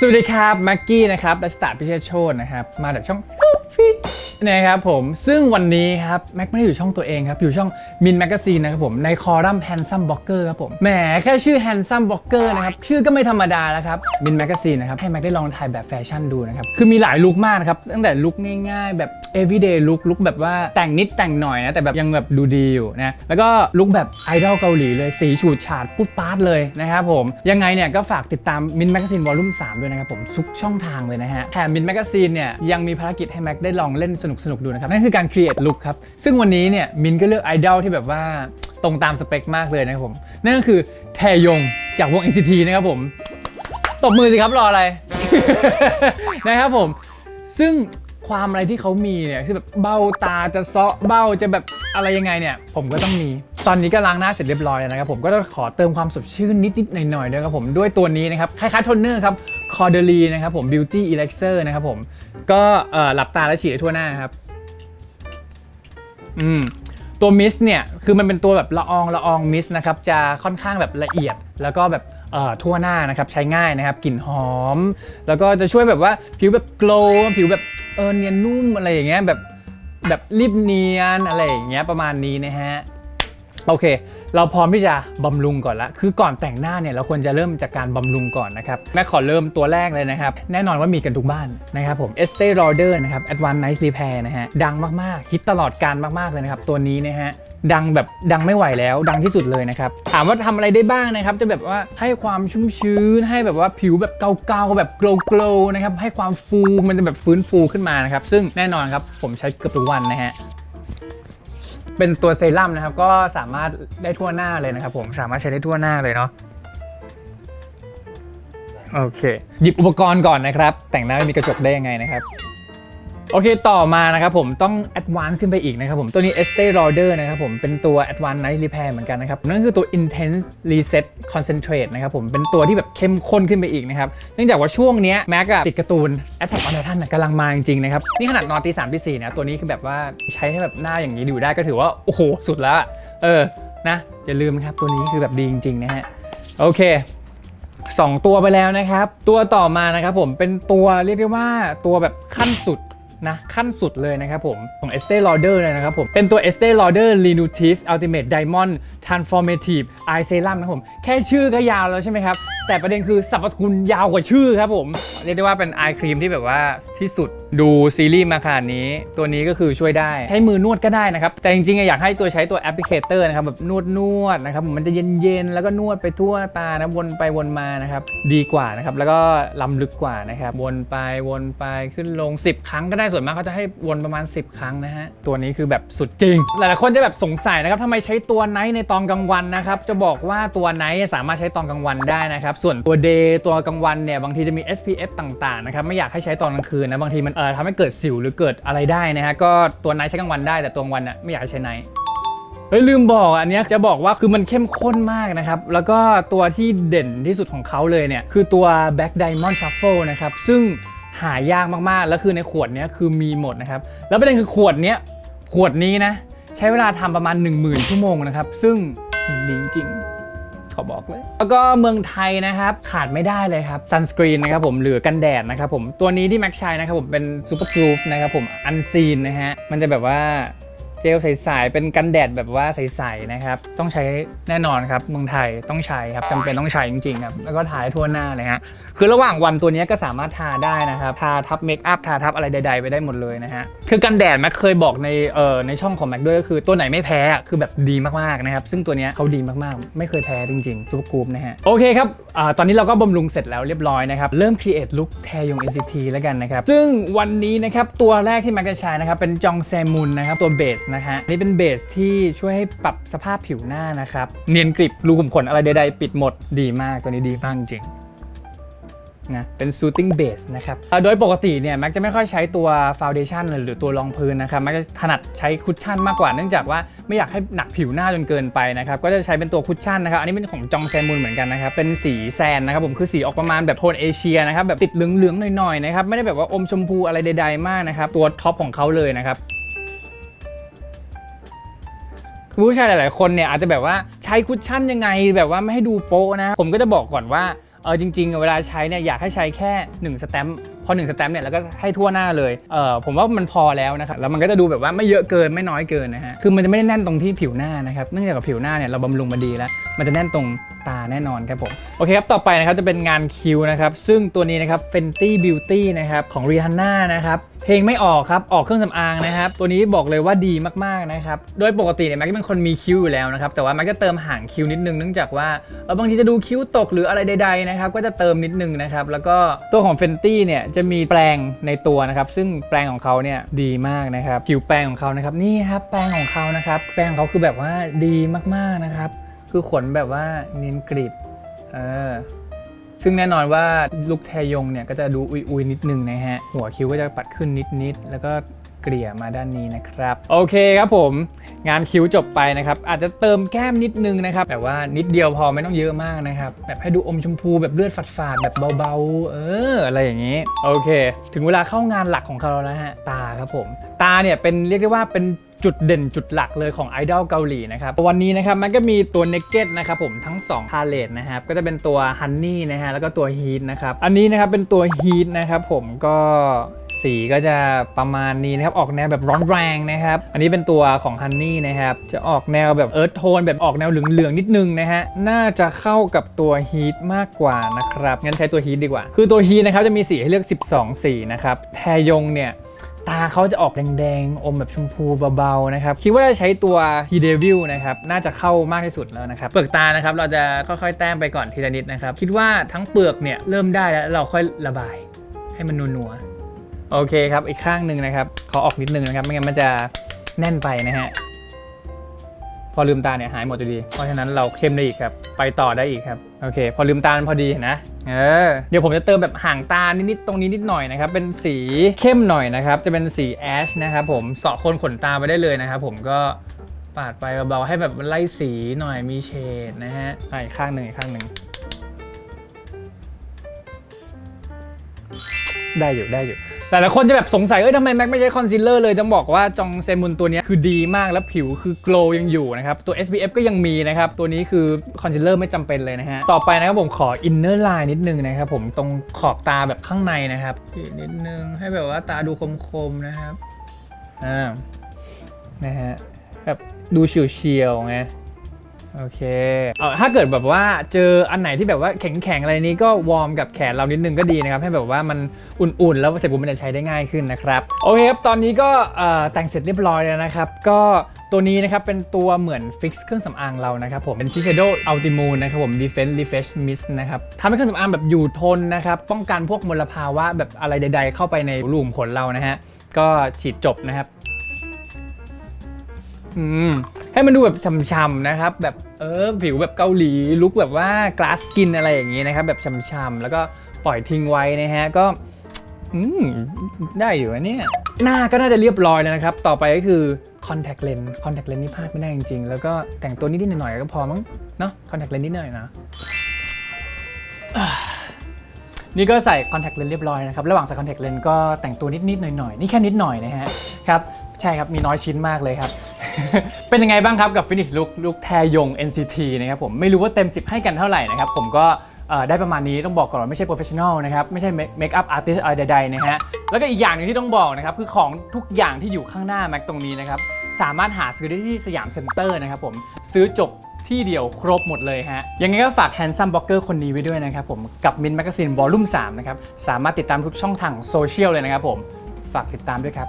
สวัสดีครับแม็กกี้นะครับดัชตาพิเชษโชตนะครับ มาจากช่อง s e l f i นะครับผมซึ่งวันนี้ครับแม็กไม่ได้อยู่ช่องตัวเองครับ อยู่ช่องมินแมกซีนนะครับผมในคอรัมน์ Handsome Blogger ครับผมแหมแค่ชื่อ Handsome Blogger นะครับ ชื่อก็ไม่ธรรมดาแล้วครับมินแมกซีนนะครับให้แม็กได้ลองถ่ายแบบแฟชั่นดูนะครับ คือมีหลายลุคมากนะครับ ตั้งแต่ลุคง่ายๆ แบบ everyday look ลุคแบบว่าแต่งนิดแต่งหน่อยนะ แต่แบบยังแบบดูดีอยู่นะ แล้วก็ลุคแบบไอดอลเกาหลีเลยสีฉูดฉาดพุดปาร์ตเลยนะครับผมยังไงเนี่ยก็ฝากติดตามมินแมกซีนวอลลุ่ม3ด้วยนะครับผมทุกช่องทางเลยนะฮะแถมมินแมกซีนเนี่ยยังมีภารกิจให้แม็กได้ลองเล่นสนุกดูนะครับ นั่นคือการ create look ครับ ซึ่งวันนี้เนี่ยมินก็เลือกไอดอลที่แบบว่าตรงตามสเปคมากเลยนะครับผม นั่นก็คือแทยงจากวง NCT นะครับผม ตบมือสิครับรออะไร นะครับผม ซึ่งความอะไรที่เขามีเนี่ยคือแบบเบ้าตาจะเซาะเบ้าจะแบบอะไรยังไงเนี่ย ผมก็ต้องมี ตอนนี้ก็ล้างหน้าเสร็จเรียบร้อยแล้วนะครับผมก็ต้องขอเติมความสดชื่นนิดๆหน่อยๆด้วยครับผมด้วยตัวนี้นะครับคล้ายๆโทนเนอร์ครับ คอเดลีนะครับผม Beauty Elixir นะครับผม ก็หลับตาแล้วฉีดทั่วหน้าครับ อืมตัวมิสเนี่ย คือมันเป็นตัวแบบละอองละอองมิสนะครับ จะค่อนข้างแบบละเอียด แล้วก็แบบทั่วหน้านะครับ ใช้ง่ายนะครับ กลิ่นหอม แล้วก็จะช่วยแบบว่าผิวแบบโกลว์ผิวแบบเออเนียนนุ่มอะไรอย่างเงี้ยแบบแบบรีบเนียนอะไรอย่างเงี้ยประมาณนี้นะฮะ โอเค เราพร้อมที่จะบำรุงก่อนละ คือก่อนแต่งหน้าเนี่ยเราควรจะเริ่มจากการบำรุงก่อนนะครับแม่ขอเริ่มตัวแรกเลยนะครับ แน่นอนว่ามีกันทุกบ้านนะครับผม Estee Lauder นะครับ Advanced Night Repair นะฮะ ดังมาก ๆ ฮิตตลอดการมาก ๆ เลยนะครับ ตัวนี้นะฮะดังแบบดังไม่ไหวแล้วดังที่สุดเลยนะครับ ถามว่าทำอะไรได้บ้างนะครับ จะแบบว่าให้ความชุ่มชื้น ให้แบบว่าผิวแบบเกาๆแบบโกลว์ๆนะครับให้ความฟูมันจะแบบฟื้นฟูขึ้นมานะครับ ซึ่งแน่นอนครับผมใช้เกือบทุกวันนะฮะ เป็นตัวเซรั่มนะครับ ก็สามารถได้ทั่วหน้าเลยนะครับผมสามารถใช้ได้ทั่วหน้าเลยเนาะโอเค หยิบอุปกรณ์ก่อนนะครับ แต่งหน้าไม่มีกระจกได้ยังไงนะครับ โอเคต่อมานะครับผมต้อง advance ขึ้นไปอีกนะครับผมตัวนี้ Estee Lauder นะครับผมเป็นตัว advanced night repair เหมือนกันนะครับนั่นคือตัว intense reset concentrate นะครับผมเป็นตัวที่แบบเข้มข้นขึ้นไปอีกนะครับเนื่องจากว่าช่วงนี้แม็กติดการ์ตูน Attack on Titan กำลังมาจริงๆนะครับนี่ขนาดนอนตีสามตีสี่นะตัวนี้คือแบบว่าใช้ให้แบบหน้าอย่างนี้อยู่ได้ก็ถือว่าโอ้โหสุดแล้วเออนะอย่าลืมนะครับตัวนี้คือแบบดีจริงๆนะฮะโอเคสองตัวไปแล้วนะครับ ตัวต่อมานะครับผมเป็นตัวเรียกได้ว่าตัวแบบขั้นสุด นะขั้นสุดเลยนะครับผม ของ Estee Lauder เลยนะครับผม เป็นตัว Estee Lauder Renutive Ultimate Diamond Transformative Eye Serum นะครับผม แค่ชื่อก็ยาวแล้วใช่ไหมครับ แต่ประเด็นคือสรรพคุณยาวกว่าชื่อครับผม เรียกได้ว่าเป็นไอครีมที่แบบว่าที่สุดดูซีรีส์มาขนาดนี้ ตัวนี้ก็คือช่วยได้ ใช้มือนวดก็ได้นะครับ แต่จริงๆ อยากให้ตัวใช้ตัวแอปพลิเคเตอร์นะครับ แบบนวดนวดๆนะครับ มันจะเย็นๆ แล้วก็นวดไปทั่วตานะวนไปวนมานะครับ ดีกว่านะครับ แล้วก็ล้ำลึกกว่านะครับ วนไปวนไปขึ้นลง 10 ครั้งก็ได้ส่วนมากเขาจะให้วนประมาณ 10 ครั้งนะฮะตัวนี้คือแบบสุดจริง หลายๆคนจะแบบสงสัยนะครับทำไมใช้ตัวไนท์ในตอนกลางวันนะครับจะบอกว่าตัวไนท์สามารถใช้ตอนกลางวันได้นะครับส่วนตัวเดย์ตัวกลางวันเนี่ยบางทีจะมี SPF ต่างๆนะครับไม่อยากให้ใช้ตอนกลางคืนนะบางทีมันเอ่อทำให้เกิดสิวหรือเกิดอะไรได้นะฮะก็ตัวไนท์ใช้กลางวันได้แต่ตัวกลางวันน่ะไม่อยากให้ใช้ไนท์ เฮ้ยลืมบอกอันเนี้ยจะบอกว่าคือมันเข้มข้นมากนะครับ แล้วก็ตัวที่เด่นที่สุดของเขาเลยเนี่ย คือตัว Black Diamond Truffle นะครับ ซึ่งหายากมากๆ แล้วคือในขวดเนี้ยคือมีหมดนะครับ แล้วประเด็นคือขวดเนี้ยขวดนี้นะ ใช้เวลาทำประมาณ 10,000 ชั่วโมงนะครับ ซึ่งมันดีจริงๆ ขอบอกเลย แล้วก็เมืองไทยนะครับ ขาดไม่ได้เลยครับซันสกรีนนะครับผมหรือกันแดดนะครับผมตัวนี้ที่แม็กใช้นะครับผมเป็นซูเปอร์พรูฟนะครับผมอันซีนนะฮะมันจะแบบว่า เจลใสๆเป็นกันแดดแบบว่าใสๆนะครับ ต้องใช้แน่นอนครับเมืองไทยต้องใช้ครับจำเป็นต้องใช้จริงๆครับแล้วก็ทาทั่วหน้าเลยฮะคือระหว่างวันตัวนี้ก็สามารถทาได้นะครับทาทับเมคอัพทาทับอะไรใด ๆ ไปได้หมดเลยนะฮะคือกันแดดแม็กเคยบอกในเอ่อในช่องของแม็กด้วยก็คือตัวไหนไม่แพ้คือแบบดีมากๆนะครับซึ่งตัวนี้เขาดีมากๆ ไม่เคยแพ้จริงๆซูเปอร์กรูปนะฮะโอเคครับอตอนนี้เราก็บำรุงเสร็จแล้วเรียบร้อยนะครับเริ่ม create look แทยง NCT แล้วกันนะครับซึ่งวันนี้นะครับตัวแรกที่แม็กจะใช้นะครับเป็นจองแซมุนนะครับตัวเบสนะฮะนี่เป็นเบสที่ช่วยให้ปรับสภาพผิวหน้านะครับ เนียนกริบรูขุมขนอะไรใดๆ ปิดหมดดีมากตัวนี้ดีมากจริงนะเป็น shooting base นะครับโดยปกติเนี่ยแม็กจะไม่ค่อยใช้ตัว foundation เลยหรือตัวรองพื้นนะครับแม็กจะถนัดใช้คุชชั่นมากกว่าเนื่องจากว่าไม่อยากให้หนักผิวหน้าจนเกินไปนะครับก็จะใช้เป็นตัวคุชชั่นนะครับอันนี้เป็นของจองแซมุนเหมือนกันนะครับเป็นสีแซนนะครับผมคือสีออกประมาณแบบโทนเอเชียนะครับแบบติดเหลืองๆหน่อยๆนะครับไม่ได้แบบว่าอมชมพูอะไรใดๆมากนะครับตัวท็อปของเขาเลยนะครับ ผู้ชายหลาย ๆ คนเนี่ยอาจจะแบบว่าใช้คุชชั่นยังไงแบบว่าไม่ให้ดูโป๊ะนะ ผมก็จะบอกก่อนว่าเออจริงๆ เวลาใช้เนี่ยอยากให้ใช้แค่1สแตมป์พอ1สแตมป์เนี่ยแล้วก็ให้ทั่วหน้าเลยเออผมว่ามันพอแล้วนะครับแล้วมันก็จะดูแบบว่าไม่เยอะเกินไม่น้อยเกินนะฮะคือมันจะไม่ได้แน่นตรงที่ผิวหน้านะครับเนื่องจากผิวหน้าเนี่ยเราบำรุงมาดีแล้ว มันจะแน่นตรงตาแน่นอนครับผมโอเคครับต่อไปนะครับจะเป็นงานคิวนะครับซึ่งตัวนี้นะครับ Fenty Beauty นะครับของ Rihanna นะครับ เพลงไม่ออกครับ ออกเครื่องสำอางนะครับ ตัวนี้บอกเลยว่าดีมากๆนะครับ โดยปกติเนี่ยแม็กเป็นคนมีคิ้วอยู่แล้วนะครับ แต่ว่าแม็กจะเติมห่างคิ้วนิดนึงเนื่องจากว่าเออบางทีจะดูคิ้วตกหรืออะไรใดๆนะครับ ก็จะเติมนิดนึงนะครับ แล้วก็ตัวของ Fenty เนี่ยจะมีแปรงในตัวนะครับ ซึ่งแปรงของเขาเนี่ยดีมากนะครับ ผิวแปรงของเขานะครับ นี่ครับแปรงของเขานะครับ แปรงของเขาคือแบบว่าดีมากๆนะครับ คือขนแบบว่าเนียนกริบเออ ซึ่งแน่นอนว่าลุคแทยงเนี่ยก็จะดูอุยๆนิดนึงนะฮะ หัวคิ้วก็จะปัดขึ้นนิดๆแล้วก็เกลี่ยมาด้านนี้นะครับ โอเคครับผม งานคิ้วจบไปนะครับ อาจจะเติมแก้มนิดนึงนะครับแต่ว่านิดเดียวพอไม่ต้องเยอะมากนะครับ แบบให้ดูอมชมพูแบบเลือดฝาดๆแบบเบาๆ เออ อะไรอย่างนี้ โอเค ถึงเวลาเข้างานหลักของเขาแล้วนะฮะตาครับผม ตาเนี่ยเป็นเรียกได้ว่าเป็น จุดเด่นจุดหลักเลยของไอดอลเกาหลีนะครับวันนี้นะครับมันก็มีตัว Naked นะครับผมทั้ง2พาเลตนะครับก็จะเป็นตัว Honey นะฮะแล้วก็ตัว Heat นะครับอันนี้นะครับเป็นตัว Heat นะครับผมก็สีก็จะประมาณนี้นะครับ ออกแนวแบบร้อนแรงนะครับ อันนี้เป็นตัวของ Honey นะครับ จะออกแนวแบบเอิร์ธโทนแบบออกแนวเหลืองๆนิดนึงนะฮะ น่าจะเข้ากับตัว Heat มากกว่านะครับ งั้นใช้ตัว Heat ดีกว่า คือตัว Heat นะครับจะมีสีให้เลือก 12 สีนะครับ แทยงเนี่ย ตาเขาจะออกแดงๆ อมแบบชมพูเบาๆนะครับ คิดว่าจะใช้ตัว He Devil นะครับ น่าจะเข้ามากที่สุดแล้วนะครับ เปลือกตานะครับ เราจะค่อยๆ แต้มไปก่อนทีละนิดนะครับ คิดว่าทั้งเปลือกเนี่ยเริ่มได้แล้วเราค่อยระบาย ให้มันนัวๆ โอเคครับ อีกข้างหนึ่งนะครับ ขอออกนิดนึงนะครับ ไม่งั้นมันจะแน่นไปนะฮะ พอลืมตาเนี่ยหายหมดอยู่ดี เพราะฉะนั้นเราเข้มได้อีกครับ ไปต่อได้อีกครับ โอเค พอลืมตาพอดีเห็นนะ เออ เดี๋ยวผมจะเติมแบบห่างตานิดๆตรงนี้นิดหน่อยนะครับ เป็นสีเข้มหน่อยนะครับ จะเป็นสีแอชนะครับผมเสาะโคนขนตาไปได้เลยนะครับผมก็ปาดไปเบาๆให้แบบมันไล่สีหน่อยมีเฉดนะฮะอะอีกข้างหนึ่งอีกข้างหนึ่งได้อยู่ได้อยู่ แต่ละคนจะแบบสงสัยเอ้ยทำไมแม็กไม่ใช้คอนซีลเลอร์เลยต้องบอกว่าจองเซมุนตัวนี้คือดีมากแล้วผิวคือโกลยังอยู่นะครับตัว SPF ก็ยังมีนะครับตัวนี้คือคอนซีลเลอร์ไม่จำเป็นเลยนะฮะต่อไปนะครับผมขออินเนอร์ไลน์นิดนึงนะครับผมตรงขอบตาแบบข้างในนะครับนิดนึงให้แบบว่าตาดูคมๆนะครับอ่านะฮะแบบดูเฉียวๆไง โอเคเออถ้าเกิดแบบว่าเจออันไหนที่แบบว่าแข็งๆอะไรนี้ก็วอร์มกับแขนเรานิดนึงก็ดีนะครับ ให้แบบว่ามันอุ่นๆ แล้วเสร็จปุ๊บมันจะใช้ได้ง่ายขึ้นนะครับ โอเคครับ ตอนนี้ก็แต่งเสร็จเรียบร้อยแล้วนะครับ ก็ตัวนี้นะครับเป็นตัวเหมือนฟิกซ์เครื่องสำอางเรานะครับผม เป็น Shiseido Ultimune นะครับผม Defense Refresh Mist นะครับทำให้เครื่องสำอางแบบอยู่ทนนะครับป้องกันพวกมลภาวะแบบอะไรใด ๆ เข้าไปในรูขุมขนเรานะฮะก็ฉีดจบนะครับอืม ให้มันดูแบบช่ำๆนะครับ แบบเออผิวแบบเกาหลีลุกแบบว่ากลาสกินอะไรอย่างนี้นะครับ แบบช่ำๆแล้วก็ปล่อยทิ้งไว้นะฮะก็อืมได้อยู่นะเนี่ยหน้าก็น่าจะเรียบร้อยแล้วนะครับ ต่อไปก็คือ contact lens contact lens นี่พลาดไม่ได้จริงๆ แล้วก็แต่งตัวนิดๆหน่อยๆก็พอมั้งเนาะ contact lens นิดหน่อยนะนี่ก็ใส่ contact lens เรียบร้อยนะครับ ระหว่างใส่ contact lens ก็แต่งตัวนิดๆหน่อยๆ นี่แค่นิดหน่อยนะฮะ ครับ ใช่ครับ มีน้อยชิ้นมากเลยครับ เป็นยังไงบ้างครับกับ finish look ลุคแทยง NCT นะครับผมไม่รู้ว่าเต็ม 10 ให้กันเท่าไหร่นะครับผมก็ได้ประมาณนี้ต้องบอกก่อนว่าไม่ใช่ professional นะครับไม่ใช่ make up artist อะไรใดๆนะฮะแล้วก็อีกอย่างหนึ่งที่ต้องบอกนะครับคือของทุกอย่างที่อยู่ข้างหน้าแม็กตรงนี้นะครับสามารถหาซื้อได้ที่สยามเซ็นเตอร์นะครับผมซื้อจบที่เดียวครบหมดเลยฮะ ยังไงก็ฝาก Handsome Blogger คนนี้ไว้ด้วยนะครับผม กับ Min Magazine Volume 3นะครับ สามารถติดตามทุกช่องทางโซเชียลเลยนะครับผม ฝากติดตามด้วยครับ